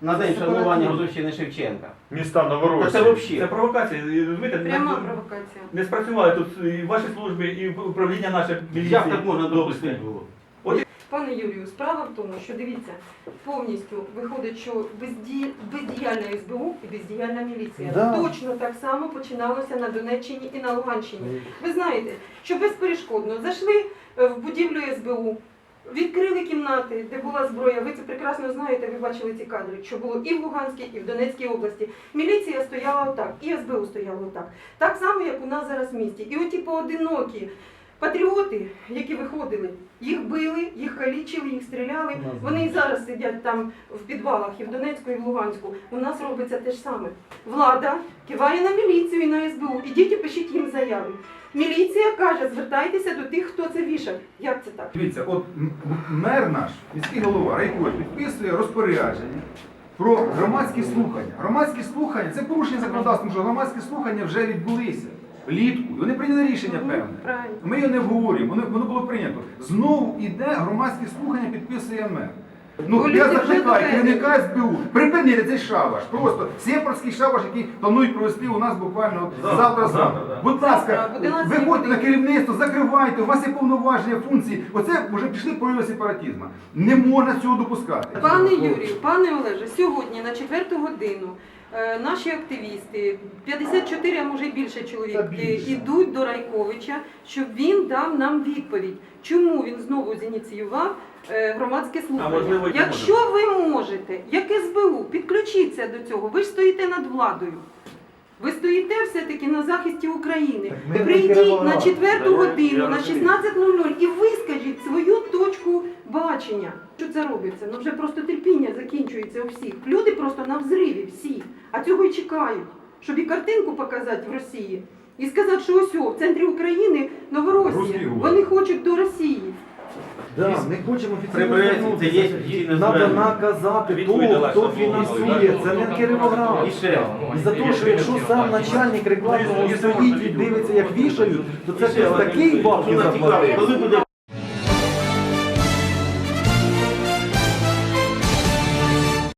на день шанування Годовщини Шевченка. Міста Та Новоросії. це взагалі. Це провокація. і, розумієте, Пряма не- провокація. Не спрацювали тут і ваші служби, і управління наше міліції. Як так можна допустити було? Пане Юрію, справа в тому, що дивіться, повністю виходить, що безді... бездіяльна СБУ і бездіяльна міліція. Да. Точно так само починалося на Донеччині і на Луганщині. Ви знаєте, що безперешкодно зайшли е, в будівлю СБУ, відкрили кімнати, де була зброя. Ви це прекрасно знаєте, ви бачили ці кадри, що було і в Луганській, і в Донецькій області. Міліція стояла отак, і СБУ стояло отак. Так само, як у нас зараз в місті. І оті поодинокі патріоти, які виходили, їх били, їх калічили, їх стріляли. Вони і зараз сидять там в підвалах і в Донецьку, і в Луганську. У нас робиться те ж саме. Влада киває на міліцію і на СБУ. Ідіть і пишіть їм заяви. Міліція каже, звертайтеся до тих, хто це вішав. Як це так? Дивіться, от мер наш, міський голова Райколь, підписує розпорядження про громадські слухання. Громадські слухання це порушення законодавства, тому що громадські слухання вже відбулися влітку. І вони прийняли рішення певне. Ми його не обговорюємо, воно, воно було прийнято. Знову іде громадські слухання, підписує мер. Ну, Бо я люди закликаю доведені. керівника СБУ, припинити цей шабаш. Просто сепарський шабаш, який планують провести у нас буквально Завтра, завтра. завтра, завтра. Будь ласка, Завтра, об 11 виходьте на керівництво, закривайте, у вас є повноваження, функції. Оце вже пішли прояви сепаратизму. Не можна цього допускати. Пане Юрію, пане Олеже, сьогодні на четверту годину е, наші активісти, 54, а може й більше чоловік, Та е, більше. ідуть до Райковича, щоб він дав нам відповідь, чому він знову зініціював е, громадське слухання. можливо, і не Якщо ви можете, як СБУ, підключіться до цього, ви ж стоїте над владою. Ви стоїте все-таки на захисті України. Так ми Прийдіть на четверту Я- годину, на розумію. 16.00 і вискажіть свою точку бачення. Що це робиться? Ну вже просто терпіння закінчується у всіх. Люди просто на взриві а цього й чекають, щоб і картинку показати в Росії. І сказати, що ось о, в центрі України Новоросія. Вони хочуть до Росії. Да, ми хочемо офіційно це є офіційне Треба наказати того, хто фінансує. Це не Кіровоград. І ще. І за те, що якщо сам начальник рекламного стоїть і дивиться, як вішають, то це хтось такий бабки Коли буде